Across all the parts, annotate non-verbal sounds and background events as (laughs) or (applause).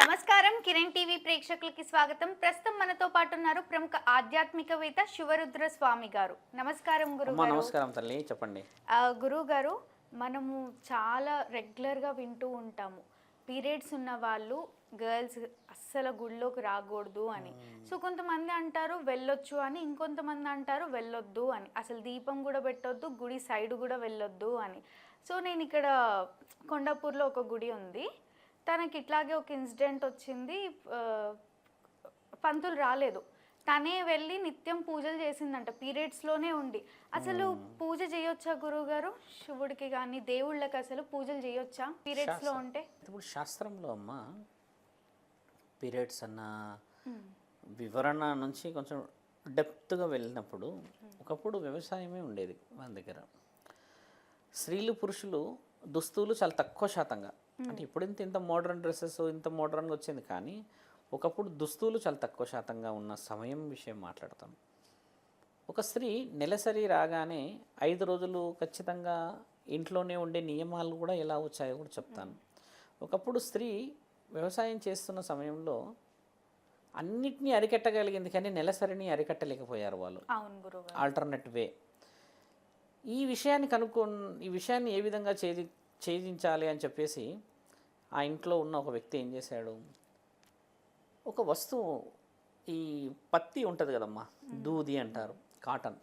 నమస్కారం. కిరణ్ టీవీ ప్రేక్షకులకి స్వాగతం. ప్రస్తుతం మనతో పాటు ఉన్నారు ప్రముఖ ఆధ్యాత్మికవేత్త శివరుద్ర స్వామి గారు. నమస్కారం గారు నమస్కారం తల్లి చెప్పండి. గురువు గారు మనము చాలా రెగ్యులర్గా వింటూ ఉంటాము. పీరియడ్స్ ఉన్న వాళ్ళు గర్ల్స్ అస్సలు గుళ్ళోకి రాకూడదు అని. సో కొంతమంది అంటారు వెళ్ళొచ్చు అని ఇంకొంతమంది అంటారు వెళ్ళొద్దు అని. అసలు దీపం కూడా పెట్టొద్దు గుడి సైడ్ కూడా వెళ్ళొద్దు అని. సో నేను ఇక్కడ కొండాపూర్లో ఒక గుడి ఉంది. తనకి ఇట్లాగే ఒక ఇన్సిడెంట్ వచ్చింది పంతులు రాలేదు. తనే వెళ్ళి నిత్యం పూజలు చేసిందంట పీరియడ్స్లోనే ఉండి. అసలు పూజ చేయొచ్చా గురువు గారు శివుడికి కానీ దేవుళ్ళకి అసలు పూజలు చేయొచ్చా? పీరియడ్స్లో ఉంటే? ఇప్పుడు శాస్త్రంలో అమ్మ పీరియడ్స్ అన్న వివరణ నుంచి కొంచెం డెప్త్గా వెళ్ళినప్పుడు ఒకప్పుడు వ్యవసాయమే ఉండేది మన దగ్గర. స్త్రీలు పురుషులు దుస్తులు చాలా తక్కువ శాతంగా. అంటే ఇప్పుడు ఇంత ఇంత మోడర్న్ డ్రెస్సెస్ ఇంత మోడర్న్గా వచ్చింది కానీ ఒకప్పుడు దుస్తులు చాలా తక్కువ శాతంగా ఉన్న సమయం విషయం మాట్లాడతాం. ఒక స్త్రీ నెలసరి రాగానే ఐదు రోజులు ఖచ్చితంగా ఇంట్లోనే ఉండే నియమాలు కూడా ఎలా వచ్చాయో కూడా చెప్తాను. ఒకప్పుడు స్త్రీ వ్యవసాయం చేస్తున్న సమయంలో అన్నిటినీ అరికట్టగలిగింది కానీ నెలసరిని అరికట్టలేకపోయారు వాళ్ళు. Alternate way. ఈ విషయాన్ని కనుక్కో ఈ విషయాన్ని ఏ విధంగా ఛేది ఛేదించాలి అని చెప్పేసి ఆ ఇంట్లో ఉన్న ఒక వ్యక్తి ఏం చేశాడు? ఒక వస్తువు ఈ పత్తి ఉంటుంది కదమ్మా దూది అంటారు కాటన్.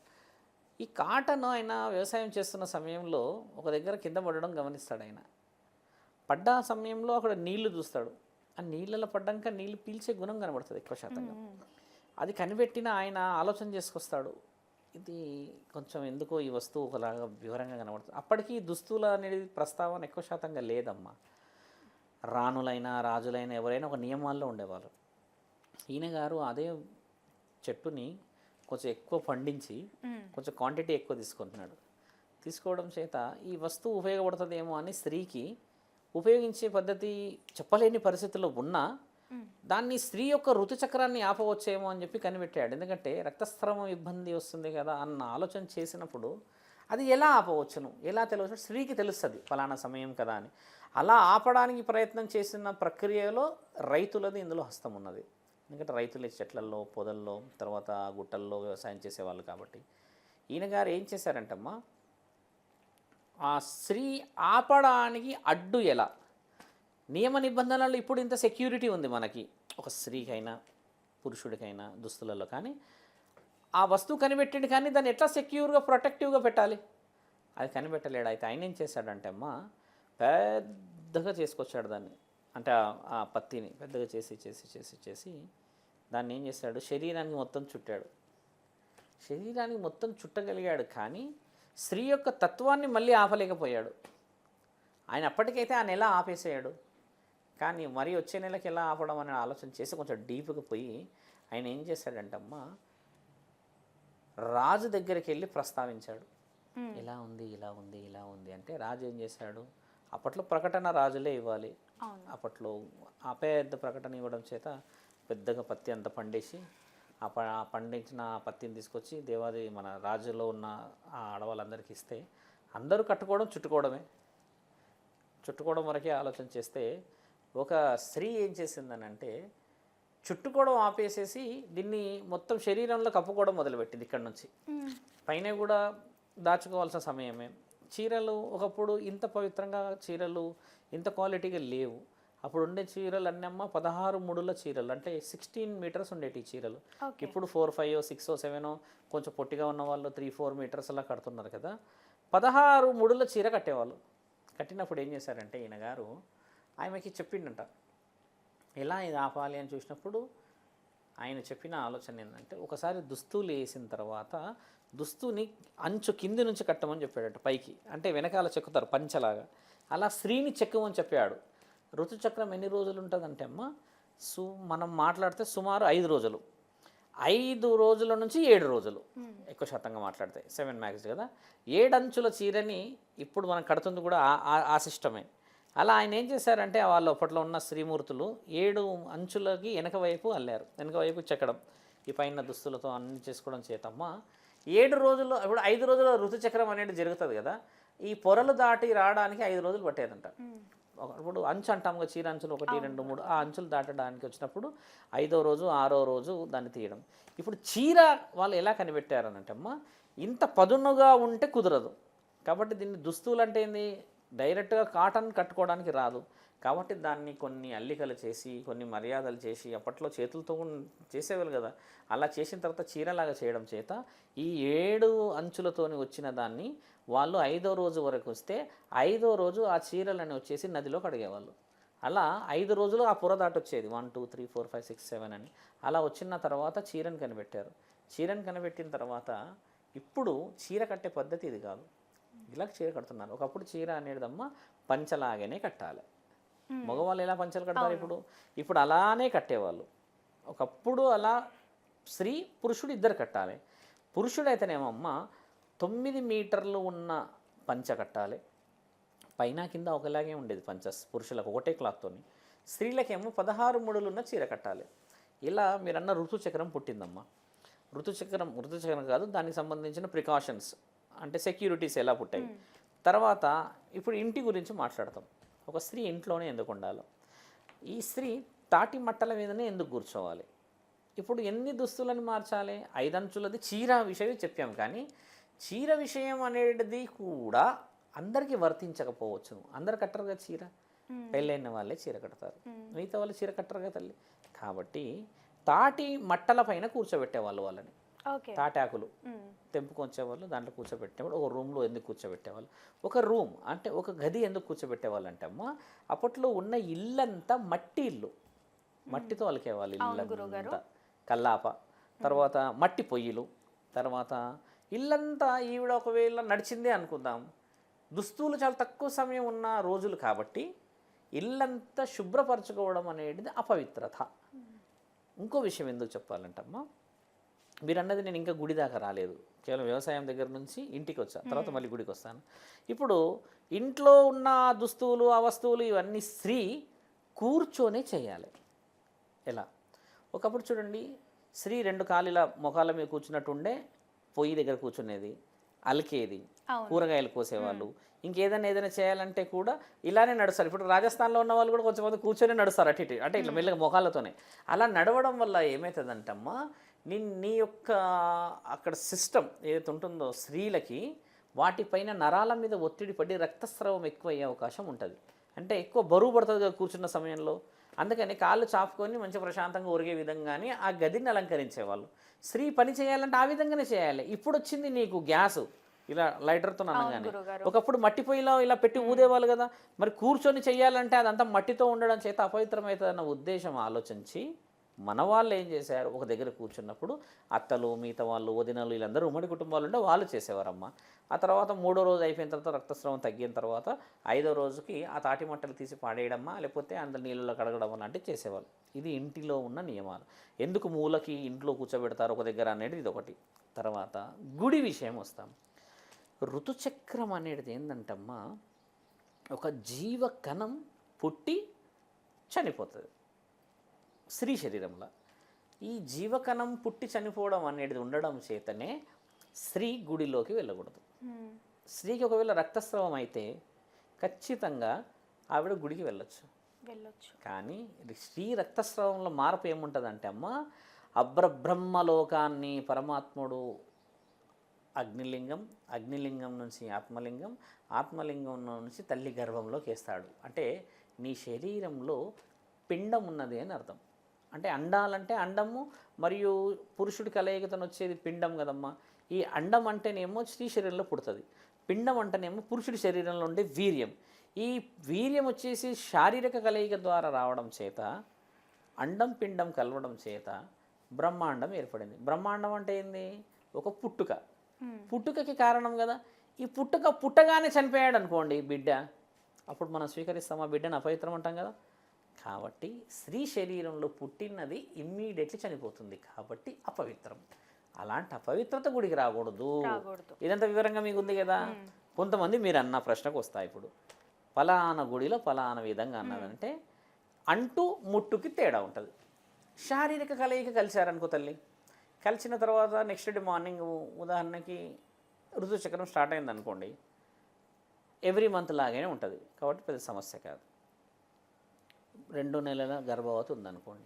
ఈ కాటన్ ఆయన వ్యవసాయం చేస్తున్న సమయంలో ఒక దగ్గర కింద పడడం గమనిస్తాడు ఆయన. పడ్డ సమయంలో అక్కడ నీళ్ళు చూస్తాడు ఆ నీళ్ళలో పడ్డాక నీళ్ళు పీల్చే గుణం కనబడుతుంది ఎక్కువ శాతంగా. అది కనిపెట్టిన ఆయన ఆలోచన చేసుకొస్తాడు. ఇది కొంచెం ఎందుకో ఈ వస్తువు ఒకలాగా వివరంగా కనబడుతుంది. అప్పటికి దుస్తుల అనేది ప్రస్తావన ఎక్కువ శాతంగా లేదమ్మా. రాణులైనా రాజులైనా ఎవరైనా ఒక నియమాల్లో ఉండేవాళ్ళు. ఈయన గారు అదే చెట్టుని కొంచెం ఎక్కువ పండించి కొంచెం క్వాంటిటీ ఎక్కువ తీసుకుంటున్నాడు. తీసుకోవడం చేత ఈ వస్తువు ఉపయోగపడుతుందేమో అని స్త్రీకి ఉపయోగించే పద్ధతి చెప్పలేని పరిస్థితుల్లో ఉన్నా దాన్ని స్త్రీ యొక్క ఋతుచక్రాన్ని ఆపవచ్చేమో అని చెప్పి కనిపెట్టాడు. ఎందుకంటే రక్తస్రావం ఇబ్బంది వస్తుంది కదా అన్న ఆలోచన చేసినప్పుడు అది ఎలా ఆపవచ్చును? ఎలా తెలియచ్చు స్త్రీకి తెలుస్తుంది ఫలానా సమయం కదా అని. అలా ఆపడానికి ప్రయత్నం చేసిన ప్రక్రియలో రైతులది ఇందులో హస్తం ఉన్నది. ఎందుకంటే రైతులు చెట్లల్లో పొదల్లో తర్వాత గుట్టల్లో వ్యవసాయం చేసేవాళ్ళు కాబట్టి. ఈయన గారు ఏం చేశారంటమ్మా? ఆ స్త్రీ ఆపడానికి అడ్డు ఎలా? నియమ నిబంధనలు ఇప్పుడు ఇంత సెక్యూరిటీ ఉంది మనకి. ఒక స్త్రీకైనా పురుషుడికైనా దుస్తులలో కానీ ఆ వస్తువు కనిపెట్టిండు కానీ దాన్ని ఎట్లా సెక్యూర్గా ప్రొటెక్టివ్గా పెట్టాలి? అది కనిపెట్టలేడు. అయితే ఆయన ఏం చేశాడంటే అమ్మా పెద్దగా చేసుకొచ్చాడు దాన్ని. అంటే ఆ- ఆ పత్తిని పెద్దగా చేసి చేసి చేసి చేసి దాన్ని ఏం చేశాడు? శరీరానికి మొత్తం చుట్టాడు. శరీరానికి మొత్తం చుట్టగలిగాడు కానీ స్త్రీ యొక్క తత్వాన్ని మళ్ళీ ఆపలేకపోయాడు. ఆయన అప్పటికైతే ఆ నెల ఆపేసేయాడు కానీ మరి వచ్చే నెలకి ఎలా ఆపడం అనే ఆలోచన చేసి కొంచెం డీప్గా పోయి ఆయన ఏం చేశాడంటమ్మా రాజు దగ్గరికి వెళ్ళి ప్రస్తావించాడు ఇలా ఉంది ఇలా ఉంది ఇలా ఉంది అంటే రాజు ఏం చేశాడు? అప్పట్లో ప్రకటన రాజులే ఇవ్వాలి. అప్పట్లో ఆ పెద్ద ప్రకటన ఇవ్వడం చేత పెద్దగా పత్తి అంతా పండేసి ఆ పండించిన పత్తిని తీసుకొచ్చి దేవాది మన రాజులో ఉన్న ఆ ఆడవాళ్ళందరికీ ఇస్తే అందరూ కట్టుకోవడం చుట్టుకోవడమే. చుట్టుకోవడం వరకే ఆలోచన చేస్తే ఒక స్త్రీ ఏం చేసిందనంటే చుట్టుకోవడం ఆపేసేసి దీన్ని మొత్తం శరీరంలో కప్పుకోవడం మొదలుపెట్టింది ఇక్కడ నుంచి. పైన కూడా దాచుకోవాల్సిన సమయమే. చీరలు ఒకప్పుడు ఇంత పవిత్రంగా చీరలు ఇంత క్వాలిటీగా లేవు. అప్పుడు ఉండే చీరలు అన్నమ్మ పదహారు ముడుల చీరలు అంటే సిక్స్టీన్ మీటర్స్ ఉండేటి చీరలు. ఇప్పుడు ఫోర్ ఫైవ్ సిక్స్ సెవెన్ కొంచెం పొట్టిగా ఉన్న వాళ్ళు త్రీ ఫోర్ మీటర్స్ అలా కడుతున్నారు కదా. పదహారు ముడుల చీర కట్టేవాళ్ళు. కట్టినప్పుడు ఏం చేశారంటే ఈయన గారు ఆమెకి చెప్పిండంట ఎలా ఇది ఆపాలి అని చూసినప్పుడు ఆయన చెప్పిన ఆలోచన ఏంటంటే ఒకసారి దుస్తులు వేసిన తర్వాత దుస్తుని అంచు కింది నుంచి కట్టమని చెప్పాడట పైకి. అంటే వెనకాల చెక్కుతారు పంచలాగా. అలా స్త్రీని చెక్కమని చెప్పాడు. ఋతుచక్రం ఎన్ని రోజులు ఉంటుందంటే అమ్మ సు మనం మాట్లాడితే సుమారు ఐదు రోజులు. ఐదు రోజుల నుంచి ఏడు రోజులు. ఎక్కువ శాతంగా మాట్లాడితే సెవెన్ మ్యాక్స్ కదా. ఏడంచుల చీరని ఇప్పుడు మనం కడుతుంది కూడా ఆ- సిస్టమే. అలా ఆయన ఏం చేశారంటే వాళ్ళు అప్పట్లో ఉన్న శ్రీమూర్తులు ఏడు అంచులకి వెనక వైపు అల్లారు. వెనక వైపు చెక్కడం ఈ పైన దుస్తులతో అన్ని చేసుకోవడం చేతమ్మ ఏడు రోజులు ఇప్పుడు ఐదు రోజుల ఋతుచక్రం అనేది జరుగుతుంది కదా ఈ పొరలు దాటి రావడానికి ఐదు రోజులు పట్టేదంట. ఇప్పుడు అంచు అంటాం కదా చీర అంచులు ఒకటి రెండు మూడు ఆ అంచులు దాటడానికి వచ్చినప్పుడు ఐదో రోజు ఆరో రోజు దాన్ని తీయడం. ఇప్పుడు చీర వాళ్ళు ఎలా కనిపెట్టారనంటే అమ్మ ఇంత పదునుగా ఉంటే కుదరదు. కాబట్టి దీన్ని దుస్తులు అంటే ఏంది? డైరెక్ట్గా కాటన్ కట్టుకోవడానికి రాదు. కాబట్టి దాన్ని కొన్ని అల్లికలు చేసి కొన్ని మర్యాదలు చేసి అప్పట్లో చేతులతో చేసేవాళ్ళు కదా. అలా చేసిన తర్వాత చీరలాగా చేయడం చేత ఈ ఏడు అంచులతోని వచ్చిన దాన్ని వాళ్ళు ఐదో రోజు వరకు వస్తే ఐదో రోజు ఆ చీరలని వచ్చేసి నదిలో కడిగేవాళ్ళు అలా ఐదు రోజులు ఆ పొర దాటి వచ్చేది. One two three four five six seven అని. అలా వచ్చిన తర్వాత చీరను కనిపెట్టారు. చీరను కనిపెట్టిన తర్వాత ఇప్పుడు చీర కట్టే పద్ధతి ఇది కాదు. ఇలా చీర కడుతున్నారు. ఒకప్పుడు చీర అనేదమ్మా పంచలాగానే కట్టాలి. మగవాళ్ళు ఎలా పంచలు కడతారు ఇప్పుడు? ఇప్పుడు అలానే కట్టేవాళ్ళు. ఒకప్పుడు అలా స్త్రీ పురుషుడు ఇద్దరు కట్టాలి. పురుషుడైతేనేమో అమ్మ తొమ్మిది మీటర్లు ఉన్న పంచ కట్టాలి. పైన కింద ఒకలాగే ఉండేది పంచ పురుషులకు ఒకటే క్లాత్తోని. స్త్రీలకేమో పదహారు ముడులున్న చీర కట్టాలి. ఇలా మీరన్న ఋతుచక్రం పుట్టిందమ్మా. ఋతుచక్రం ఋతుచక్రం కాదు దానికి సంబంధించిన ప్రికాషన్స్. అంటే సెక్యూరిటీస్ ఎలా పుట్టాయి. తర్వాత ఇప్పుడు ఇంటి గురించి మాట్లాడతాం. ఒక స్త్రీ ఇంట్లోనే ఎందుకు ఉండాలి? ఈ స్త్రీ తాటి మట్టల మీదనే ఎందుకు కూర్చోవాలి? ఇప్పుడు ఎన్ని దుస్తులను మార్చాలి? ఐదంచులది చీర విషయం చెప్పాం కానీ చీర విషయం అనేది కూడా అందరికీ వర్తించకపోవచ్చు. అందరు కట్టరు కదా చీర? పెళ్ళైన వాళ్ళే చీర కడతారు. మిగతా వాళ్ళు చీర కట్టరు కదా తల్లి? కాబట్టి తాటి మట్టల పైన కూర్చోబెట్టేవాళ్ళు వాళ్ళని. తాటాకులు. తెంపుకొచ్చేవాళ్ళు దాంట్లో కూర్చోబెట్టేవాళ్ళు ఒక రూమ్లో ఎందుకు కూర్చోబెట్టేవాళ్ళు. ఒక రూమ్ అంటే ఒక గది ఎందుకు కూర్చోబెట్టేవాళ్ళు అంటే అమ్మ అప్పట్లో ఉన్న ఇల్లంతా మట్టి ఇల్లు. మట్టితో అలికేవాళ్ళు ఇల్లంతా. కల్లాప తర్వాత మట్టి పొయ్యిలు తర్వాత ఇల్లంతా ఈవిడ ఒకవేళ నడిచిందే అనుకుందాం. దుస్తులు చాలా తక్కువ సమయం ఉన్న రోజులు కాబట్టి ఇల్లంతా శుభ్రపరచుకోవడం అనేది అపవిత్రత. ఇంకో విషయం ఎందుకు చెప్పాలంటమ్మా మీరు అన్నది నేను ఇంకా గుడి దాకా రాలేదు. కేవలం వ్యవసాయం దగ్గర నుంచి ఇంటికి వచ్చాను తర్వాత మళ్ళీ గుడికి వస్తాను. ఇప్పుడు ఇంట్లో ఉన్న దుస్తువులు ఆ వస్తువులు ఇవన్నీ స్త్రీ కూర్చొనే చేయాలి. ఎలా? ఒకప్పుడు చూడండి స్త్రీ రెండు కాలిల ముఖాల మీద కూర్చున్నట్టు ఉండే పొయ్యి దగ్గర కూర్చునేది అలికేది. కూరగాయలు కోసేవాళ్ళు. ఇంకేదైనా ఏదైనా చేయాలంటే కూడా ఇలానే నడుస్తారు. ఇప్పుడు రాజస్థాన్లో ఉన్న వాళ్ళు కూడా కొంచెం మంది కూర్చొని నడుస్తారు అటు ఇటు అంటే ఇట్లా మెల్లగా ముఖాలతోనే. అలా నడవడం వల్ల ఏమవుతుందంటమ్మా నీ నీ యొక్క అక్కడ సిస్టమ్ ఏదైతే ఉంటుందో స్త్రీలకి వాటిపైన నరాల మీద ఒత్తిడి పడి రక్తస్రావం ఎక్కువ అయ్యే అవకాశం ఉంటుంది. అంటే ఎక్కువ బరువు పడుతుంది కదా కూర్చున్న సమయంలో. అందుకని కాళ్ళు చాపుకొని మంచి ప్రశాంతంగా ఒరిగే విధంగానే ఆ గదిని అలంకరించేవాళ్ళు స్త్రీ పని చేయాలంటే ఆ విధంగానే చేయాలి. ఇప్పుడు వచ్చింది నీకు గ్యాసు. ఇలా లైటర్తో అనగానే. ఒకప్పుడు మట్టి పొయ్యిలో ఇలా పెట్టి ఊదేవాళ్ళు కదా. మరి కూర్చొని చెయ్యాలంటే అదంతా మట్టితో ఉండడం చేత అపవిత్రమవుతుందన్న ఉద్దేశం ఆలోచించి మన వాళ్ళు ఏం చేశారు? ఒక దగ్గర కూర్చున్నప్పుడు అత్తలు మిగతా వాళ్ళు వదినలు వీళ్ళందరూ ఉమ్మడి కుటుంబాలు ఉంటే వాళ్ళు చేసేవారమ్మ. ఆ తర్వాత మూడో రోజు అయిపోయిన తర్వాత రక్తస్రావం తగ్గిన తర్వాత ఐదో రోజుకి ఆ తాటి మట్టలు తీసి పాడేయడమా లేకపోతే అందులో నీళ్ళలో కడగడం లాంటివి చేసేవాళ్ళు. ఇది ఇంటిలో ఉన్న నియమాలు. ఎందుకు మూలకి ఇంట్లో కూర్చోబెడతారు ఒక దగ్గర అనేది ఇది ఒకటి తర్వాత గుడి విషయం వస్తాం. ఋతుచక్రం అనేది ఏంటంటమ్మా ఒక జీవ కణం పుట్టి చనిపోతుంది. స్త్రీ శరీరంలో. ఈ జీవకణం పుట్టి చనిపోవడం అనేది ఉండడం చేతనే స్త్రీ గుడిలోకి వెళ్ళకూడదు. స్త్రీకి ఒకవేళ రక్తస్రావం అయితే ఖచ్చితంగా ఆవిడ గుడికి వెళ్ళొచ్చు. వెళ్ళొచ్చు. కానీ స్త్రీ రక్తస్రావంలో మార్పు ఏముంటుందంటే అమ్మ అబ్రబ్రహ్మలోకాన్ని పరమాత్ముడు అగ్నిలింగం అగ్నిలింగం నుంచి ఆత్మలింగం ఆత్మలింగం నుంచి తల్లి గర్భంలోకి వేస్తాడు. అంటే నీ శరీరంలో పిండం ఉన్నది అని అర్థం. అంటే అండాలంటే అండము మరియు పురుషుడి కలయికతో వచ్చేది పిండం కదమ్మా. ఈ అండం అంటేనేమో స్త్రీ శరీరంలో పుడుతుంది. పిండం అంటేనేమో పురుషుడి శరీరంలో ఉండే వీర్యం. ఈ వీర్యం వచ్చేసి శారీరక కలయిక ద్వారా రావడం చేత అండం పిండం కలవడం చేత బ్రహ్మాండం ఏర్పడింది. బ్రహ్మాండం అంటే ఏంది? ఒక పుట్టుక. పుట్టుకకి కారణం కదా. ఈ పుట్టుక పుట్టగానే చనిపోయాడు అనుకోండి బిడ్డ. అప్పుడు మనం స్వీకరిస్తాం ఆ బిడ్డను అపవిత్రం అంటాం కదా. కాబట్టి స్త్రీ శరీరంలో పుట్టినది ఇమ్మీడియట్లీ చనిపోతుంది కాబట్టి అపవిత్రం. అలాంటి అపవిత్రత గుడికి రాకూడదు. ఇదంతా వివరంగా మీకు ఉంది కదా కొంతమంది మీరు అన్న ప్రశ్నకు వస్తాయి ఇప్పుడు. ఫలానా గుడిలో ఫలానా విధంగా అన్నదంటే అంటు ముట్టుకి తేడా ఉంటుంది. శారీరక కలయిక కలిశారనుకో తల్లి. కలిసిన తర్వాత నెక్స్ట్ డే మార్నింగ్ ఉదాహరణకి ఋతుచక్రం స్టార్ట్ అయింది అనుకోండి ఎవ్రీ మంత్ లాగానే ఉంటుంది. కాబట్టి పెద్ద సమస్య కాదు. రెండు నెలల గర్భవతి ఉందనుకోండి.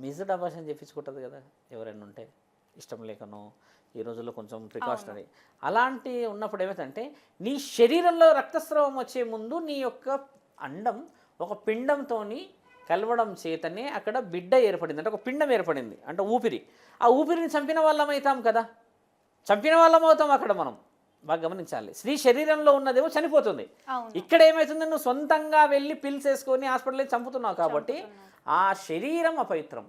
మిజ్డ్ అబార్షన్ చేయించుకుంటుంది కదా ఎవరైనా ఉంటే. ఇష్టం లేకనో ఈ రోజుల్లో కొంచెం ప్రికాషనరీ. అలాంటి ఉన్నప్పుడు ఏమైందంటే నీ శరీరంలో రక్తస్రావం వచ్చే ముందు నీ యొక్క అండం ఒక పిండంతోని కలవడం చేతనే అక్కడ బిడ్డ ఏర్పడింది అంటే ఒక పిండం ఏర్పడింది. అంటే ఊపిరి. ఆ ఊపిరిని చంపిన వాళ్ళం అవుతాం కదా. చంపిన వాళ్ళం అవుతాం అక్కడ మనం. బాగా గమనించాలి. స్త్రీ శరీరంలో ఉన్నదేమో చనిపోతుంది. ఇక్కడ ఏమవుతుంది నువ్వు సొంతంగా వెళ్ళి పిల్స్ వేసుకొని హాస్పిటల్లో చంపుతున్నావు కాబట్టి ఆ శరీరం అపవిత్రం.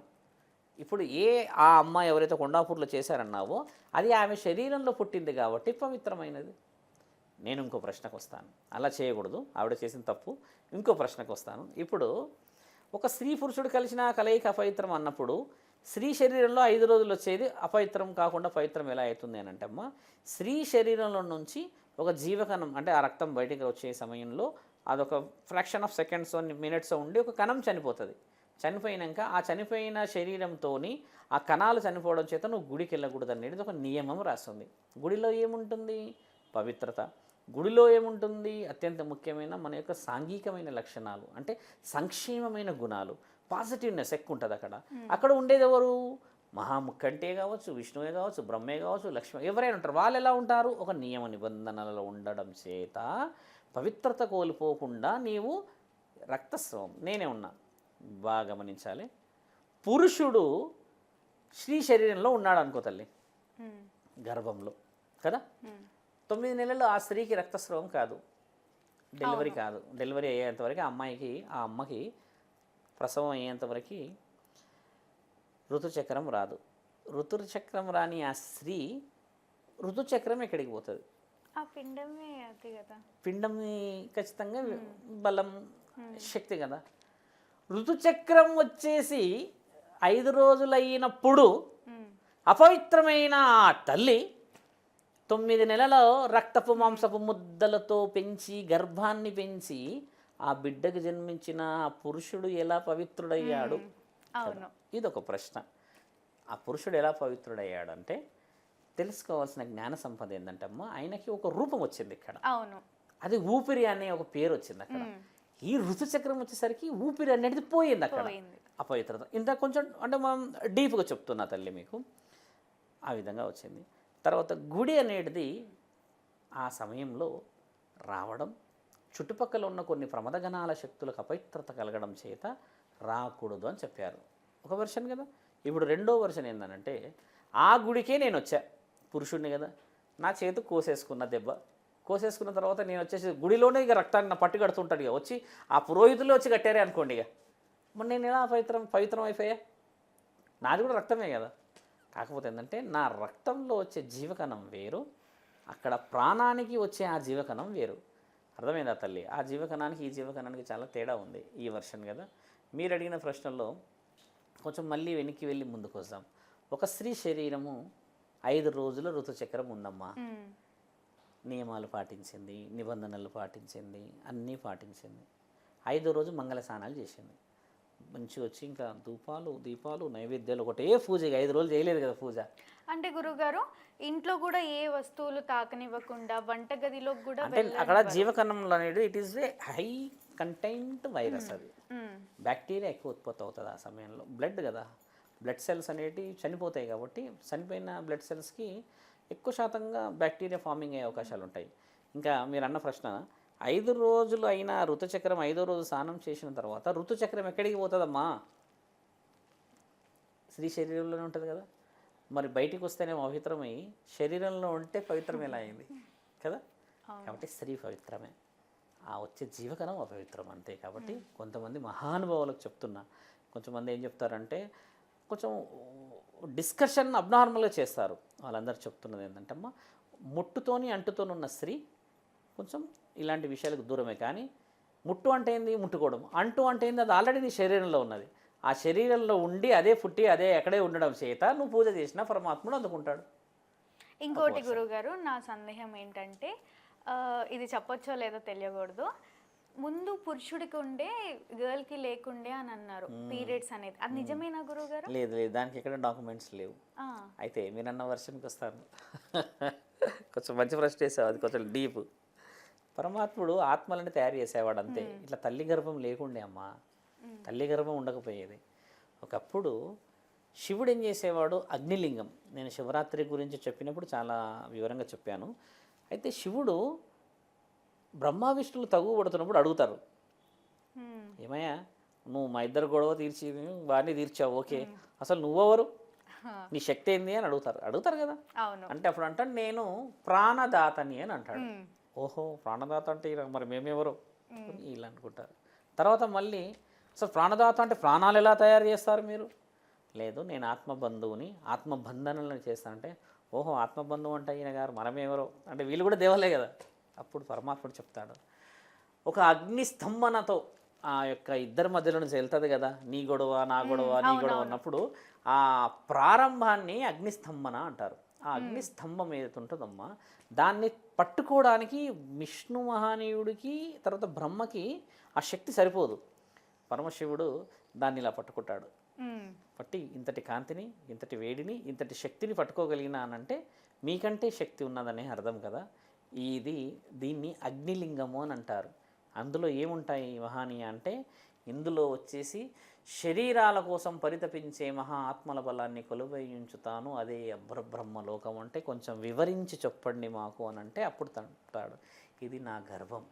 ఇప్పుడు ఏ ఆ అమ్మాయి ఎవరైతే కొండాపూర్లో చేశారన్నావో అది ఆమె శరీరంలో పుట్టింది కాబట్టి పవిత్రమైనది. నేను ఇంకో ప్రశ్నకు వస్తాను. అలా చేయకూడదు. ఆవిడ చేసిన తప్పు. ఇంకో ప్రశ్నకు వస్తాను. ఇప్పుడు ఒక స్త్రీ పురుషుడు కలిసిన కలయిక అపవిత్రం అన్నప్పుడు స్త్రీ శరీరంలో ఐదు రోజులు వచ్చేది అపవిత్రం కాకుండా పవిత్రం ఎలా అవుతుంది అని అంటే అమ్మ స్త్రీ శరీరంలో నుంచి ఒక జీవకణం అంటే ఆ రక్తం బయటికి వచ్చే సమయంలో అదొక ఫ్రాక్షన్ ఆఫ్ సెకండ్స్ మినిట్స్ ఉండి ఒక కణం చనిపోతుంది. చనిపోయినాక ఆ చనిపోయిన శరీరంతో ఆ కణాలు చనిపోవడం చేత నువ్వు గుడికి వెళ్ళకూడదు అనేది ఒక నియమం రాస్తుంది. గుడిలో ఏముంటుంది? పవిత్రత. గుడిలో ఏముంటుంది? అత్యంత ముఖ్యమైన మన యొక్క సాంఘికమైన లక్షణాలు అంటే సంక్షేమమైన గుణాలు. పాజిటివ్నెస్ ఎక్కువ ఉంటుంది అక్కడ. అక్కడ ఉండేది ఎవరు? మహాముఖంటే కావచ్చు విష్ణువే కావచ్చు బ్రహ్మే కావచ్చు లక్ష్మి ఎవరైనా ఉంటారు. వాళ్ళు ఎలా ఉంటారు? ఒక నియమ నిబంధనలలో ఉండడం చేత పవిత్రత కోల్పోకుండా నీవు రక్తస్రావం నేనే ఉన్నా. బాగా గమనించాలి. పురుషుడు స్త్రీ శరీరంలో ఉన్నాడు అనుకో తల్లి. గర్భంలో కదా? తొమ్మిది నెలలు ఆ స్త్రీకి రక్తస్రావం కాదు. డెలివరీ కాదు. డెలివరీ అయ్యేంతవరకు ఆ అమ్మాయికి ఆ అమ్మకి ప్రసవం అయ్యేంతవరకు ఋతుచక్రం రాదు. ఋతుచక్రం రాని ఆ స్త్రీ ఋతుచక్రం ఎక్కడికి పోతుంది. ఆ పిండమే అది కదా. పిండం ఖచ్చితంగా బలం శక్తి కదా. ఋతుచక్రం వచ్చేసి ఐదు రోజులు అయినప్పుడు ఉమ్, అపవిత్రమైన ఆ తల్లి తొమ్మిది నెలల రక్తపు మాంసపు ముద్దలతో పెంచి గర్భాన్ని పెంచి ఆ బిడ్డకు జన్మించిన ఆ పురుషుడు ఎలా పవిత్రుడయ్యాడు? అవును. ఇదొక ప్రశ్న. ఆ పురుషుడు ఎలా పవిత్రుడయ్యాడంటే తెలుసుకోవాల్సిన జ్ఞాన సంపద ఏంటంటే అమ్మ ఆయనకి ఒక రూపం వచ్చింది ఇక్కడ. అవును. అది ఊపిరి అనే ఒక పేరు వచ్చింది అక్కడ. ఈ ఋతుచక్రం వచ్చేసరికి ఊపిరి అనేది పోయింది అక్కడ. అపవిత్రత. ఇంత కొంచెం అంటే మనం డీప్గా చెప్తున్నా తల్లి మీకు. ఆ విధంగా వచ్చింది. తర్వాత గుడి అనేది ఆ సమయంలో రావడం చుట్టుపక్కల ఉన్న కొన్ని ప్రమదగణాల శక్తులకు అపవిత్రత కలగడం చేత రాకూడదు అని చెప్పారు. ఒక వెర్షన్ కదా? ఇప్పుడు రెండో వెర్షన్ ఏంటంటే ఆ గుడికే నేను వచ్చా. పురుషుడిని కదా? నా చేతు కోసేసుకున్న దెబ్బ. కోసేసుకున్న తర్వాత నేను వచ్చేసి గుడిలోనే ఇక రక్తాన్ని నా పట్టు కడుతుంటాడు ఇక. వచ్చి ఆ పురోహితులు వచ్చి కట్టారే అనుకోండి ఇక. మరి నేను ఎలా పవిత్రం పవిత్రం అయిపోయా? నాది కూడా రక్తమే కదా. కాకపోతే ఏంటంటే నా రక్తంలో వచ్చే జీవకణం వేరు అక్కడ ప్రాణానికి వచ్చే ఆ జీవకణం వేరు. అర్థమైందా తల్లి? ఆ జీవకణానికి ఈ జీవకణానికి చాలా తేడా ఉంది ఈ వర్షన్ కదా. మీరు అడిగిన ప్రశ్నలో కొంచెం మళ్ళీ వెనక్కి వెళ్ళి ముందుకు వద్దాం. ఒక స్త్రీ శరీరము ఐదు రోజుల ఋతుచక్రం ఉందమ్మా. నియమాలు పాటించింది నిబంధనలు పాటించింది అన్నీ పాటించింది. ఐదో రోజు మంగళ స్నానాలు చేసింది. మంచిగా వచ్చి ఇంకా ధూపాలు దీపాలు నైవేద్యాలు ఒకటే పూజ ఐదు రోజులు చేయలేదు కదా పూజ. అంటే గురుగారు ఇంట్లో కూడా ఏ వస్తువులు తాకనివ్వకుండా వంటగదిలో కూడా అంటే అక్కడ జీవకణంలో అనేది it is a high content virus అది. బ్యాక్టీరియా ఎక్కువ ఉత్పత్తి అవుతుంది ఆ సమయంలో. బ్లడ్ కదా. బ్లడ్ సెల్స్ అనేటివి చనిపోతాయి కాబట్టి చనిపోయిన బ్లడ్ సెల్స్కి ఎక్కువ శాతంగా బ్యాక్టీరియా ఫార్మింగ్ అయ్యే అవకాశాలు ఉంటాయి. ఇంకా మీరు అన్న ప్రశ్న ఐదు రోజులు అయిన ఋతుచక్రం ఐదో రోజు స్నానం చేసిన తర్వాత ఋతుచక్రం ఎక్కడికి పోతుందమ్మా? స్త్రీ శరీరంలోనే ఉంటుంది కదా. మరి బయటికి వస్తేనే పవిత్రమై శరీరంలో ఉంటే పవిత్రం ఎలా అయింది? కదా? కాబట్టి స్త్రీ పవిత్రమే. ఆ వచ్చే జీవకణం అపవిత్రం అంతే. కాబట్టి కొంతమంది మహానుభావులకు చెప్తున్నా. కొంతమంది ఏం చెప్తారంటే కొంచెం డిస్కషన్ అబ్నార్మల్గా చేస్తారు. వాళ్ళందరూ చెప్తున్నది ఏంటంటే అమ్మ ముట్టుతోని అంటుతోని ఉన్న స్త్రీ కొంచెం ఇలాంటి విషయాలకు దూరమే. కానీ ముట్టు అంటే ఏంది? ముట్టుకోవడం. అంటు అంటే ఏంది? అది ఆల్రెడీ నీ శరీరంలో ఉన్నది. ఆ శరీరంలో ఉండి అదే పుట్టి అదే ఎక్కడే ఉండడం చేత నువ్వు పూజ చేసినా పరమాత్ముడు అందుకుంటాడు. ఇంకోటి గురుగారు నా సందేహం ఏంటంటే ఇది చెప్పొచ్చో లేదో తెలియకూడదు. ముందు పురుషుడికి ఉండే గర్ల్కి లేకుండే అని అన్నారు. పీరియడ్స్ అనేది. అది నిజమేనా గురుగారు? లేదు లేదు. దానికి ఎక్కడ డాక్యుమెంట్స్ లేవు. ఆ, అయితే మీరన్న వర్షన్కి వస్తాను. (laughs) కొంచెం మంచి ప్రశ్న వేసావు అది కొంచెం డీప్. పరమాత్ముడు ఆత్మలని తయారు చేసేవాడు అంతే ఇట్లా తల్లి గర్భం లేకుండే అమ్మా. తల్లి గర్భం ఉండకపోయేది. ఒకప్పుడు శివుడు ఏం చేసేవాడు? అగ్నిలింగం. నేను శివరాత్రి గురించి చెప్పినప్పుడు చాలా వివరంగా చెప్పాను. అయితే శివుడు బ్రహ్మ విష్ణువులు తగు పడుతున్నప్పుడు అడుగుతారు. ఏమయ్యా నువ్వు మా ఇద్దరు గొడవ తీర్చి వారిని తీర్చావు ఓకే. అసలు నువ్వెవరు. నీ శక్తి ఏంది అని అడుగుతారు. అడుగుతారు కదా? అంటే అప్పుడు అంటాడు నేను ప్రాణదాతని అని అంటాడు. ఓహో ప్రాణదాత అంటే ఈయన మరి మేమెవరు? వీళ్ళు అనుకుంటారు తర్వాత మళ్ళీ అసలు ప్రాణదాత అంటే ప్రాణాలు ఎలా తయారు చేస్తారు మీరు? లేదు నేను ఆత్మబంధువుని ఆత్మబంధనలను చేస్తానంటే ఓహో ఆత్మబంధువు అంటే ఈయన గారు మనమేవరో? అంటే వీళ్ళు కూడా దేవలే కదా? అప్పుడు పరమాత్ముడు చెప్తాడు. ఒక అగ్ని స్తంభనతో ఆ యొక్క ఇద్దరి మధ్యలో నుంచి వెళ్తుంది కదా? నీ గొడవ నా గొడవ నీ గొడవ అన్నప్పుడు ఆ ప్రారంభాన్ని అగ్నిస్తంభన అంటారు. ఆ అగ్నిస్తంభం ఏదైతే ఉంటుందమ్మా దాన్ని పట్టుకోవడానికి విష్ణు మహానీయుడికి తర్వాత బ్రహ్మకి ఆ శక్తి సరిపోదు. పరమశివుడు దాన్ని ఇలా పట్టుకుంటాడు. పట్టి ఇంతటి కాంతిని ఇంతటి వేడిని ఇంతటి శక్తిని పట్టుకోగలిగినా అనంటే మీకంటే శక్తి ఉన్నదనే అర్థం కదా. ఇది దీన్ని అగ్నిలింగము అని అంటారు. అందులో ఏముంటాయి మహానీయ అంటే ఇందులో వచ్చేసి శరీరాల కోసం పరితపించే మహా ఆత్మల బలాన్ని కొలువై ఉంచుతాను అదే అబ్రబ్రహ్మ లోకం అంటే కొంచెం వివరించి చెప్పండి మాకు అని అంటే అప్పుడు అంటాడు. ఇది నా గర్భం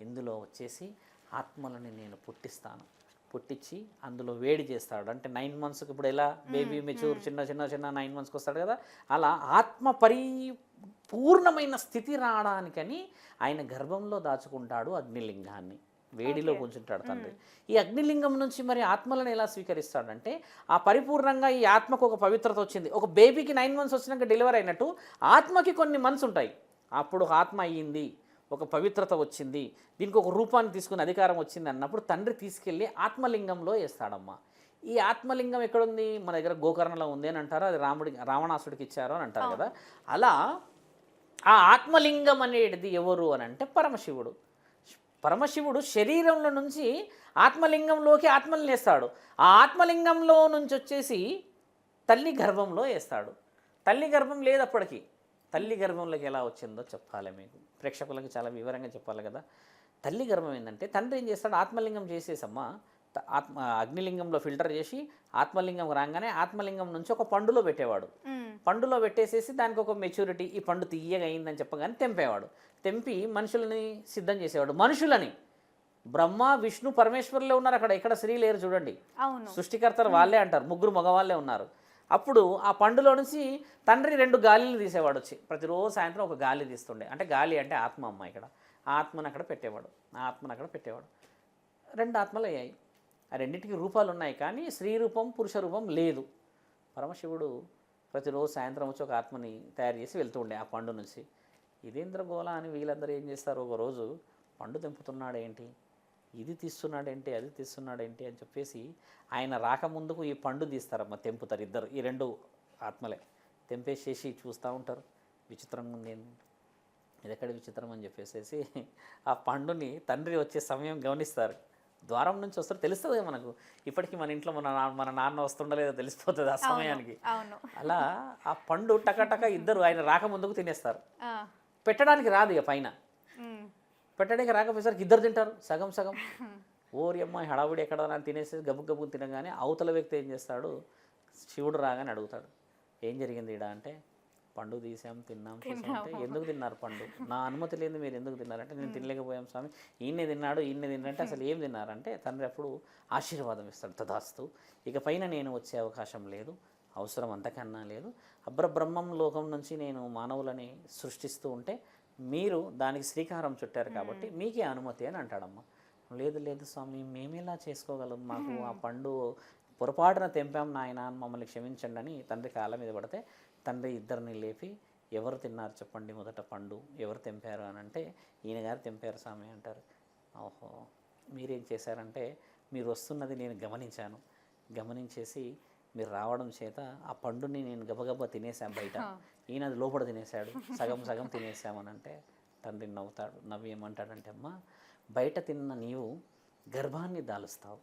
ఇందులో వచ్చేసి ఆత్మలని నేను పుట్టిస్తాను. పుట్టించి అందులో వేడి చేస్తాడు. అంటే నైన్ మంత్స్కి ఇప్పుడు ఎలా బేబీ మెచ్యూర్ చిన్న చిన్న చిన్న నైన్ మంత్స్కి వస్తాడు కదా అలా ఆత్మ పరిపూర్ణమైన స్థితి రావడానికని ఆయన గర్భంలో దాచుకుంటాడు అగ్నిలింగాన్ని. వేడిలో కూర్చుంటాడు తండ్రి ఈ అగ్నిలింగం నుంచి మరి ఆత్మలను ఎలా స్వీకరిస్తాడంటే ఆ పరిపూర్ణంగా ఈ ఆత్మకు ఒక పవిత్రత వచ్చింది. ఒక బేబీకి నైన్ మంత్స్ వచ్చినాక డెలివరీ అయినట్టు ఆత్మకి కొన్ని మంత్స్ ఉంటాయి. అప్పుడు ఆత్మ అయ్యింది ఒక పవిత్రత వచ్చింది దీనికి ఒక రూపాన్ని తీసుకుని అధికారం వచ్చింది అన్నప్పుడు తండ్రి తీసుకెళ్ళి ఆత్మలింగంలో వేస్తాడమ్మా. ఈ ఆత్మలింగం ఎక్కడుంది? మన దగ్గర గోకర్ణలో ఉంది అని అంటారు అది రాముడి రావణాసుడికి ఇచ్చారు అని అంటారు కదా. అలా ఆ ఆత్మలింగం అనేది ఎవరు అని అంటే పరమశివుడు. పరమశివుడు శరీరంలో నుంచి ఆత్మలింగంలోకి ఆత్మల్ని వేస్తాడు. ఆ ఆత్మలింగంలో నుంచి వచ్చేసి తల్లి గర్భంలో వేస్తాడు. తల్లి గర్భం లేదు అప్పటికి తల్లి గర్భంలోకి ఎలా వచ్చిందో చెప్పాలి మీకు. ప్రేక్షకులకు చాలా వివరంగా చెప్పాలి కదా. తల్లి గర్భం ఏంటంటే తండ్రి ఏం చేస్తాడు? ఆత్మలింగం చేసేసమ్మా ఆత్మ అగ్నిలింగంలో ఫిల్టర్ చేసి ఆత్మలింగం రాగానే ఆత్మలింగం నుంచి ఒక పండులో పెట్టేవాడు. పండులో పెట్టేసేసి దానికి ఒక మెచ్యూరిటీ ఈ పండు తీయగా అయిందని చెప్పగానే తెంపేవాడు. తెంపి మనుషులని సిద్ధం చేసేవాడు. మనుషులని. బ్రహ్మ విష్ణు పరమేశ్వరులే ఉన్నారు అక్కడ. ఎక్కడ స్త్రీ లేరు చూడండి. అవును. సృష్టికర్తలు వాళ్ళే అంటారు. ముగ్గురు మగవాళ్ళే ఉన్నారు. అప్పుడు ఆ పండులో నుంచి తండ్రి రెండు గాలిని తీసేవాడు వచ్చి. ప్రతిరోజు సాయంత్రం ఒక గాలి తీస్తుండే. అంటే గాలి అంటే ఆత్మ అమ్మ ఇక్కడ. ఆత్మను అక్కడ పెట్టేవాడు. ఆ ఆత్మను అక్కడ పెట్టేవాడు. రెండు ఆత్మలు అయ్యాయి. ఆ రెండింటికి రూపాలు ఉన్నాయి కానీ స్త్రీ రూపం పురుష రూపం లేదు. పరమశివుడు ప్రతిరోజు సాయంత్రం వచ్చి ఒక ఆత్మని తయారు చేసి వెళ్తూ ఉండే ఆ పండు నుంచి. ఇదేంద్ర గోళ అని వీళ్ళందరూ ఏం చేస్తారు? ఒకరోజు పండు తెంపుతున్నాడేంటి? ఇది తీస్తున్నాడేంటి? అది తీస్తున్నాడేంటి? అని చెప్పేసి ఆయన రాకముందుకు ఈ పండు తీస్తారమ్మ తెంపుతారు ఇద్దరు. ఈ రెండు ఆత్మలే. తెంపేసేసి చూస్తూ ఉంటారు. విచిత్రంగా ఉంది? ఇది ఎక్కడ విచిత్రం అని చెప్పేసేసి ఆ పండుని తండ్రి వచ్చే సమయం గమనిస్తారు. ద్వారం నుంచి వస్తారు. తెలుస్తుంది మనకు. ఇప్పటికీ మన ఇంట్లో మన మన నాన్న వస్తుండలేదో తెలిసిపోతుంది ఆ సమయానికి. అలా ఆ పండు టకటక ఇద్దరు ఆయన రాకముందుకు తినేస్తారు. పెట్టడానికి రాదు ఇక పైన. పెట్టడానికి రాకపోయేసరికి ఇద్దరు తింటారు సగం సగం. ఓరి అమ్మ హడావుడి ఎక్కడ అని తినేసి గబు గబు తినగానే అవతల వ్యక్తి ఏం చేస్తాడు? శివుడు రాగానే అడుగుతాడు ఏం జరిగింది ఇడ అంటే పండు తీసాం తిన్నాం అంటే ఎందుకు తిన్నారు పండు? నా అనుమతి లేదు మీరు ఎందుకు తిన్నారంటే నేను తినలేకపోయాం స్వామి. ఈయనే తిన్నాడు ఈయనే తిన్నారంటే అసలు ఏం తిన్నారంటే తండ్రి అప్పుడు ఆశీర్వాదం ఇస్తాడు తదాస్తు. ఇక పైన నేను వచ్చే అవకాశం లేదు. అవసరం అంతకన్నా లేదు. అబ్రబ్రహ్మం లోకం నుంచి నేను మానవులని సృష్టిస్తూ ఉంటే మీరు దానికి శ్రీకారం చుట్టారు కాబట్టి మీకే అనుమతి అని అంటాడమ్మ. లేదు లేదు స్వామి మేమేలా చేసుకోగలం? మాకు ఆ పండు పొరపాటున తెంపాం నాయన మమ్మల్ని క్షమించండి అని తండ్రి కాళ్ళ మీద పడితే తండ్రి ఇద్దరిని లేపి ఎవరు తిన్నారు చెప్పండి మొదట పండు? ఎవరు తెంపారు అని అంటే ఈయన గారు తెంపారు స్వామి అంటారు. ఓహో మీరేం చేశారంటే మీరు వస్తున్నది నేను గమనించాను. గమనించేసి మీరు రావడం చేత ఆ పండుని నేను గబగబా తినేసాను బయట. ఈయన అది లోపల తినేశాడు. సగం సగం తినేసామని అంటే తండ్రి నవ్వుతాడు నవ్వి ఏమంటాడంటే అమ్మ బయట తిన్న నీవు గర్భాన్ని దాలుస్తావు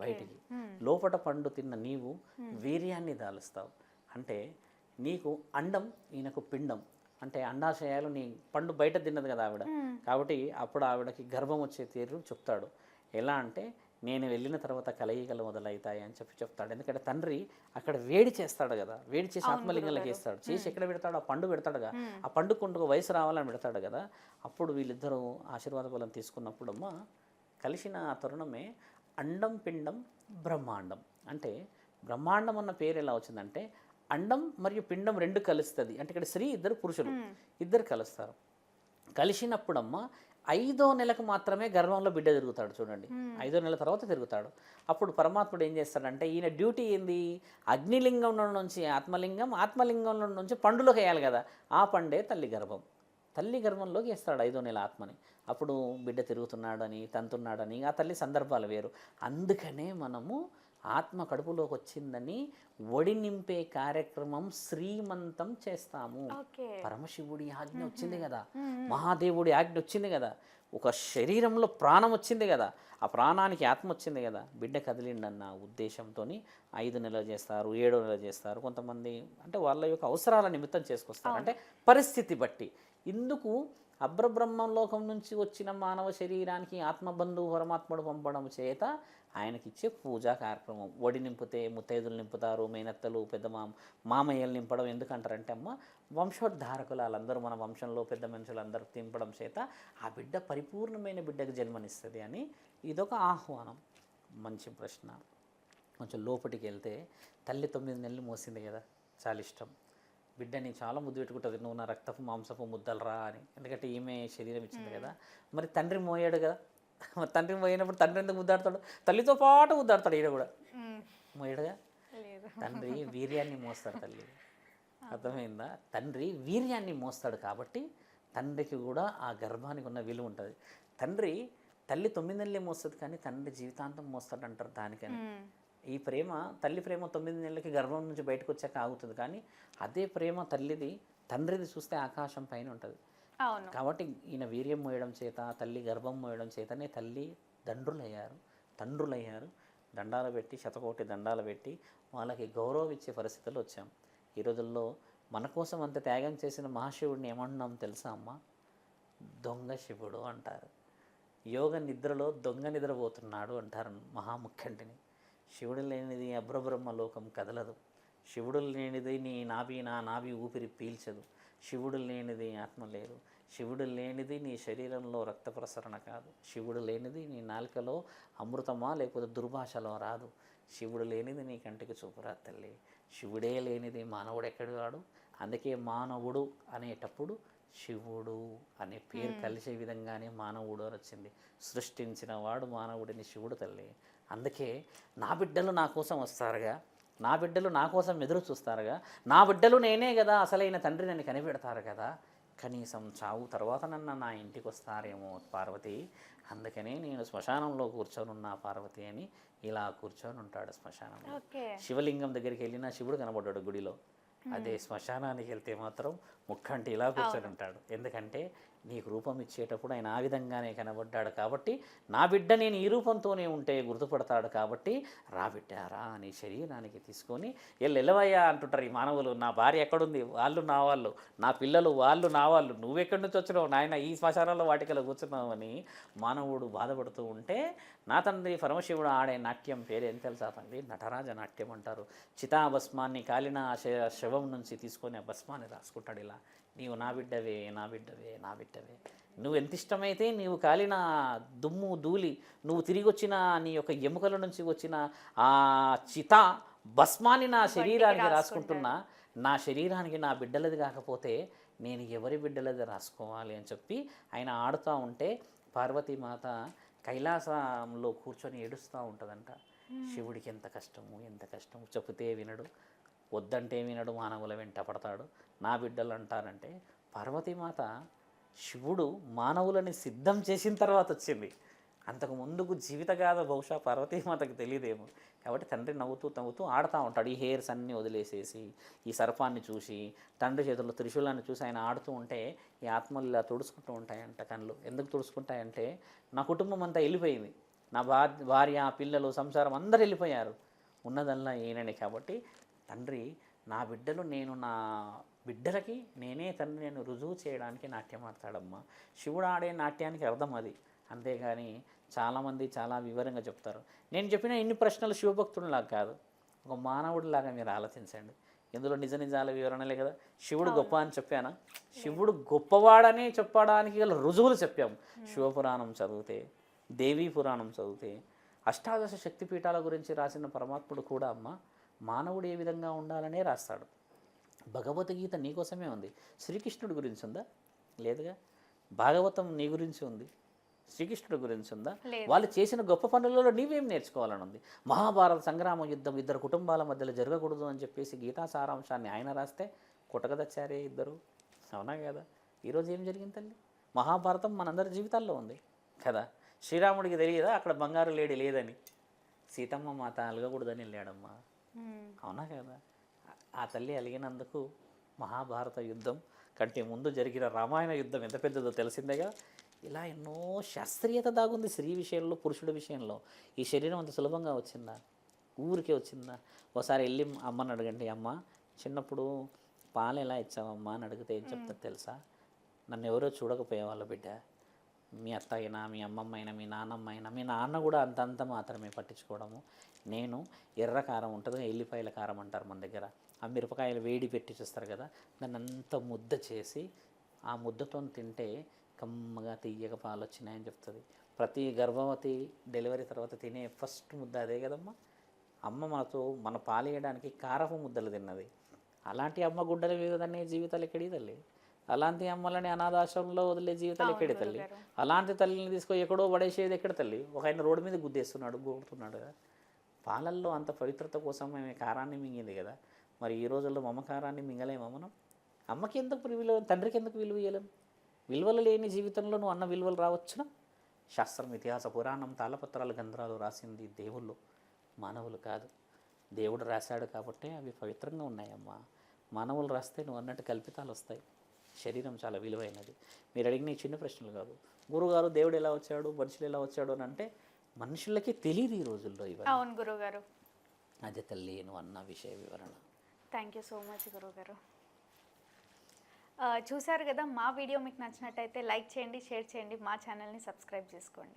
బయటికి. లోపట పండు తిన్న నీవు వీర్యాన్ని దాలుస్తావు. అంటే నీకు అండం ఈయనకు పిండం. అంటే అండాశయాలు నీ పండు బయట తిన్నది కదా ఆవిడ. కాబట్టి అప్పుడు ఆవిడకి గర్భం వచ్చే తీరు చెప్తాడు. ఎలా అంటే నేను వెళ్ళిన తర్వాత కలయికలు మొదలవుతాయి అని చెప్పి చెప్తాడు. ఎందుకంటే తండ్రి అక్కడ వేడి చేస్తాడు కదా. వేడి చేసి ఆత్మలింగంలోకి వేస్తాడు. చేసి ఎక్కడ పెడతాడు ఆ పండు పెడతాడుగా. ఆ పండు కొండుకు వయసు రావాలని పెడతాడు కదా. అప్పుడు వీళ్ళిద్దరూ ఆశీర్వాద బలం తీసుకున్నప్పుడు అమ్మ కలిసిన ఆ తరుణమే అండం పిండం బ్రహ్మాండం. అంటే బ్రహ్మాండం అన్న పేరు ఎలా వచ్చిందంటే అండం మరియు పిండం రెండు కలుస్తుంది. అంటే ఇక్కడ స్త్రీ ఇద్దరు పురుషులు. ఇద్దరు కలుస్తారు. కలిసినప్పుడమ్మ ఐదో నెలకు మాత్రమే గర్భంలో బిడ్డ తిరుగుతాడు చూడండి. ఐదో నెల తర్వాత తిరుగుతాడు. అప్పుడు పరమాత్ముడు ఏం చేస్తాడంటే ఈయన డ్యూటీ ఏంది? అగ్నిలింగంలో నుంచి ఆత్మలింగం ఆత్మలింగంలో నుంచి పండులోకి వేయాలి కదా. ఆ పండే తల్లి గర్భం. తల్లి గర్భంలోకి వేస్తాడు ఐదో నెల ఆత్మని. అప్పుడు బిడ్డ తిరుగుతున్నాడని తంతున్నాడని ఆ తల్లి సందర్భాలు వేరు. అందుకనే మనము ఆత్మ కడుపులోకి వచ్చిందని ఒడి నింపే కార్యక్రమం శ్రీమంతం చేస్తాము. పరమశివుడి ఆజ్ఞ వచ్చింది కదా. మహాదేవుడి ఆజ్ఞ వచ్చింది కదా. ఒక శరీరంలో ప్రాణం వచ్చింది కదా. ఆ ప్రాణానికి ఆత్మ వచ్చింది కదా. బిడ్డ కదిలిండన్న ఉద్దేశంతో ఐదు నెలలు చేస్తారు ఏడో నెలలు చేస్తారు. కొంతమంది అంటే వాళ్ళ యొక్క అవసరాల నిమిత్తం చేసుకొస్తారు. అంటే పరిస్థితి బట్టి. ఇందుకు అబ్రబ్రహ్మలోకం నుంచి వచ్చిన మానవ శరీరానికి ఆత్మబంధువు పరమాత్ముడు పంపడం చేత ఆయనకిచ్చే పూజా కార్యక్రమం. ఒడి నింపితే ముత్తైదులు నింపుతారు మేనత్తలు పెద్ద మామయ్యలు నింపడం ఎందుకంటారంటే అమ్మ వంశోద్ధారకులు వాళ్ళందరూ మన వంశంలో పెద్ద మనుషులు అందరూ తింపడం చేత ఆ బిడ్డ పరిపూర్ణమైన బిడ్డకు జన్మనిస్తుంది అని ఇదొక ఆహ్వానం. మంచి ప్రశ్న. కొంచెం లోపలికి వెళ్తే తల్లి తొమ్మిది నెలలు మోసింది కదా చాలా ఇష్టం. బిడ్డని చాలా ముద్దు పెట్టుకుంటుంది నువ్వు నా రక్తపు మాంసపు ముద్దలరా అని. ఎందుకంటే ఈమె శరీరం ఇచ్చింది కదా. మరి తండ్రి మోయాడు కదా తండ్రి మోయినప్పుడు తండ్రి ఎందుకు ముద్దాడతాడు? తల్లితో పాటు ముద్దాడతాడు ఈయన కూడా. మోయడుగా తండ్రి వీర్యాన్ని మోస్తాడు తల్లి. అర్థమైందా? తండ్రి వీర్యాన్ని మోస్తాడు కాబట్టి తండ్రికి కూడా ఆ గర్భానికి ఉన్న విలువ ఉంటుంది. తండ్రి తల్లి తొమ్మిది నెలలే మోస్తుంది కానీ తండ్రి జీవితాంతం మోస్తాడు అంటారు దానికని ఈ ప్రేమ తల్లి ప్రేమ తొమ్మిది నెలలకి గర్భం నుంచి బయటకు వచ్చాక ఆగుతుంది కానీ అదే ప్రేమ తల్లిది తండ్రిది చూస్తే ఆకాశం పైన ఉంటుంది. కాబట్టి ఈయన వీర్యం మోయడం చేత తల్లి గర్భం మోయడం చేతనే తల్లి దండ్రులయ్యారు తండ్రులయ్యారు. దండాలు పెట్టి శతకోటి దండాలు పెట్టి వాళ్ళకి గౌరవం ఇచ్చే పరిస్థితులు వచ్చాం. ఈ రోజుల్లో మన కోసం అంత త్యాగం చేసిన మహాశివుడిని ఏమంటున్నాం తెలుసా అమ్మ? దొంగ శివుడు అంటారు. యోగ నిద్రలో దొంగ నిద్రపోతున్నాడు అంటారు మహాముఖ్యంటిని శివుడు లేనిది అబ్రబ్రహ్మ లోకం కదలదు. శివుడు లేనిది నీ నాభి నా నాభి ఊపిరి పీల్చదు. శివుడు లేనిది ఆత్మ లేదు. శివుడు లేనిది నీ శరీరంలో రక్త ప్రసరణ కాదు. శివుడు లేనిది నీ నాలుకలో అమృతమా లేకపోతే దుర్భాషలో రాదు. శివుడు లేనిది నీ కంటికి చూపురా తల్లి. శివుడే లేనిది మానవుడు ఎక్కడు వాడు? అందుకే మానవుడు అనేటప్పుడు శివుడు అనే పేరు కలిసే విధంగానే మానవుడు అని వచ్చింది. సృష్టించిన వాడు మానవుడిని శివుడు తల్లి. అందుకే నా బిడ్డలు నా కోసం వస్తారుగా. నా బిడ్డలు నా కోసం ఎదురు చూస్తారుగా. నా బిడ్డలు నేనే కదా అసలైన తండ్రి నన్ను కనిపెడతారు కదా. కనీసం చావు తర్వాత నన్న నా ఇంటికి వస్తారేమో పార్వతి. అందుకనే నేను శ్మశానంలో కూర్చొని ఉన్నా పార్వతి అని ఇలా కూర్చొని ఉంటాడు శ్మశానంలో. శివలింగం దగ్గరికి వెళ్ళినా శివుడు కనబడ్డాడు గుడిలో. అదే శ్మశానానికి వెళ్తే మాత్రం ముక్కంటి ఇలా కూర్చొని ఉంటాడు. ఎందుకంటే నీకు రూపం ఇచ్చేటప్పుడు ఆయన ఆ విధంగానే కనబడ్డాడు కాబట్టి నా బిడ్డ నేను ఈ రూపంతోనే ఉంటే గుర్తుపడతాడు కాబట్టి రా బిడ్డ రా శరీరానికి తీసుకొని ఎల్లు అంటుంటారు ఈ మానవులు నా భార్య ఎక్కడుంది? వాళ్ళు నా వాళ్ళు నా పిల్లలు వాళ్ళు నా వాళ్ళు నువ్వెక్కడి నుంచి వచ్చినావు? నాయన ఈ శ్మశానంలో వాటికలో కూర్చున్నావు అని మానవుడు బాధపడుతూ ఉంటే నా తండ్రి పరమశివుడు ఆడే నాట్యం పేరు ఏం తెలుసా తండ్రి? నటరాజ నాట్యం అంటారు. చితాభస్మాన్ని కాలిన ఆ శ- శవం నుంచి తీసుకొని ఆ భస్మాన్ని రాసుకుంటాడు ఇలా. నీవు నా బిడ్డవే నా బిడ్డవే నా బిడ్డవే. నువ్వు ఎంత ఇష్టమైతే నీవు కాలిన దుమ్ము ధూళి నువ్వు తిరిగి వచ్చిన నీ యొక్క ఎముకల నుంచి వచ్చిన ఆ చిత భస్మాన్ని నా శరీరానికి రాసుకుంటున్నా నా శరీరానికి నా బిడ్డలది కాకపోతే నేను ఎవరి బిడ్డలది రాసుకోవాలి అని చెప్పి ఆయన ఆడుతూ ఉంటే పార్వతీమాత కైలాసంలో కూర్చొని ఏడుస్తూ ఉంటుందంట. శివుడికి ఎంత కష్టము ఎంత కష్టము చెబితే వినడు. వద్దంటే వినడు మానవుల వెంట పడతాడు. నా బిడ్డలు అంటారంటే పార్వతీమాత శివుడు మానవులని సిద్ధం చేసిన తర్వాత వచ్చింది. అంతకు ముందుకు జీవితగాథ బహుశా పార్వతీమాతకి తెలియదేమో. కాబట్టి తండ్రి నవ్వుతూ నవ్వుతూ ఆడుతూ ఉంటాడు. ఈ హెయిర్స్ అన్నీ వదిలేసేసి ఈ సర్పాన్ని చూసి తండ్రి చేతుల్లో త్రిశూలాన్ని చూసి ఆయన ఆడుతూ ఉంటే ఈ ఆత్మలు ఇలా తుడుచుకుంటూ ఉంటాయంట కళ్ళు. ఎందుకు తుడుచుకుంటాయంటే నా కుటుంబం అంతా వెళ్ళిపోయింది. నా భా భార్య పిల్లలు సంసారం అందరు వెళ్ళిపోయారు. ఉన్నదల్లా ఈయననే కాబట్టి తండ్రి నా బిడ్డలు నేను నా బిడ్డలకి నేనే తండ్రి నేను రుజువు చేయడానికి నాట్యం ఆడతాడమ్మా. శివుడు ఆడే నాట్యానికి అర్థం అది. అంతేగాని చాలామంది చాలా వివరంగా చెప్తారు. నేను చెప్పిన ఇన్ని ప్రశ్నలు శివభక్తుడిలాగా కాదు. ఒక మానవుడిలాగా మీరు ఆలోచించండి. ఇందులో నిజ నిజాల వివరణలే కదా. శివుడు గొప్ప అని చెప్పానా? శివుడు గొప్పవాడని చెప్పడానికి గల రుజువులు చెప్పాము. శివపురాణం చదివితే దేవీ పురాణం చదివితే అష్టాదశ శక్తిపీఠాల గురించి రాసిన పరమాత్ముడు కూడా అమ్మ మానవుడు ఏ విధంగా ఉండాలనే రాస్తాడు. భగవద్గీత నీకోసమే ఉంది. శ్రీకృష్ణుడి గురించి ఉందా? లేదుగా? భాగవతం నీ గురించి ఉంది. శ్రీకృష్ణుడి గురించి ఉందా. వాళ్ళు చేసిన గొప్ప పనులలో నీవేం నేర్చుకోవాలని ఉంది? మహాభారత సంగ్రామ యుద్ధం ఇద్దరు కుటుంబాల మధ్యలో జరగకూడదు అని చెప్పేసి గీతా సారాంశాన్ని ఆయన రాస్తే కుటకదచ్చారే ఇద్దరు? అవునా కదా? ఈరోజు ఏం జరిగింది తల్లి? మహాభారతం మనందరి జీవితాల్లో ఉంది కదా? శ్రీరాముడికి తెలియదా? అక్కడ బంగారు లేడి లేదని? సీతమ్మ మాత అలగకూడదని వెళ్ళాడమ్మా. మ్మ్. అవునా కదా? ఆ తల్లి అలిగినందుకు మహాభారత యుద్ధం కంటే ముందు జరిగిన రామాయణ యుద్ధం ఎంత పెద్దదో తెలిసిందేగా? ఇలా ఎన్నో శాస్త్రీయత దాగుంది స్త్రీ విషయంలో పురుషుడి విషయంలో. ఈ శరీరం అంత సులభంగా వచ్చిందా? ఊరికే వచ్చిందా? ఒకసారి వెళ్ళి అమ్మని అడగండి అమ్మ చిన్నప్పుడు పాలు ఎలా ఇచ్చావమ్మా? అని అడిగితే ఏం చెప్తారు తెలుసా? నన్ను ఎవరో చూడకపోయేవాళ్ళు బిడ్డ. మీ అత్త అయినా మీ అమ్మమ్మ అయినా మీ నాన్నమ్మ అయినా మీ నాన్న కూడా అంతంత మాత్రమే పట్టించుకోవడము. నేను ఎర్ర కారం ఉంటుంది ఎల్లిపాయల కారం అంటారు మన దగ్గర. ఆ మిరపకాయలు వేడి పెట్టి చూస్తారు కదా దాన్ని అంత ముద్ద చేసి ఆ ముద్దతో తింటే కమ్మగా తీయగా పాలు వచ్చినాయని చెప్తుంది. ప్రతి గర్భవతి డెలివరీ తర్వాత తినే ఫస్ట్ ముద్ద అదే కదమ్మా. అమ్మ మనతో మన పాలేయడానికి కారపు ముద్దలు తిన్నది. అలాంటి అమ్మ గుడ్డల మీద జీవితాలు ఎక్కడి తల్లి? అలాంటి అమ్మలని అనాథాశ్రమంలో వదిలే జీవితాలు ఎక్కడి తల్లి? అలాంటి తల్లిని తీసుకొని ఎక్కడో పడేసేది ఎక్కడ తల్లి? ఒక ఆయన రోడ్డు మీద గుద్దేస్తున్నాడు గోడుతున్నాడు కదా. పాలల్లో అంత పవిత్రత కోసం మేము కారాన్ని మింగింది కదా. మరి ఈ రోజుల్లో మమకారాన్ని మింగలేమా మనం అమ్మకి ఎందుకు విలువ తండ్రికి ఎందుకు విలువ ఇయ్యలేం? విలువలు లేని జీవితంలో నువ్వు అన్న విలువలు రావచ్చునా? శాస్త్రం ఇతిహాస పురాణం తాళపత్రాలు గంధరాలు రాసింది దేవుళ్ళు మానవులు కాదు. దేవుడు రాశాడు కాబట్టి అవి పవిత్రంగా ఉన్నాయమ్మా. మానవులు రాస్తే నువ్వు అన్నట్టు కల్పితాలు వస్తాయి. శరీరం చాలా విలువైనది. మీరు అడిగిన చిన్న ప్రశ్నలు కాదు. గురుగారు దేవుడు ఎలా వచ్చాడు? మనుషులు ఎలా వచ్చాడు అని అంటే మనుషులకి తెలియదు ఈ రోజుల్లో ఇవన్నీ. అవును గురుగారు అదే తల్లి నువ్వు అన్న విషయ వివరణ. థ్యాంక్ యూ సో మచ్ గురుగారు ఆ, చూశారు కదా మా వీడియో మీకు నచ్చినట్టయితే లైక్ చేయండి షేర్ చేయండి మా ఛానల్ని సబ్స్క్రైబ్ చేసుకోండి.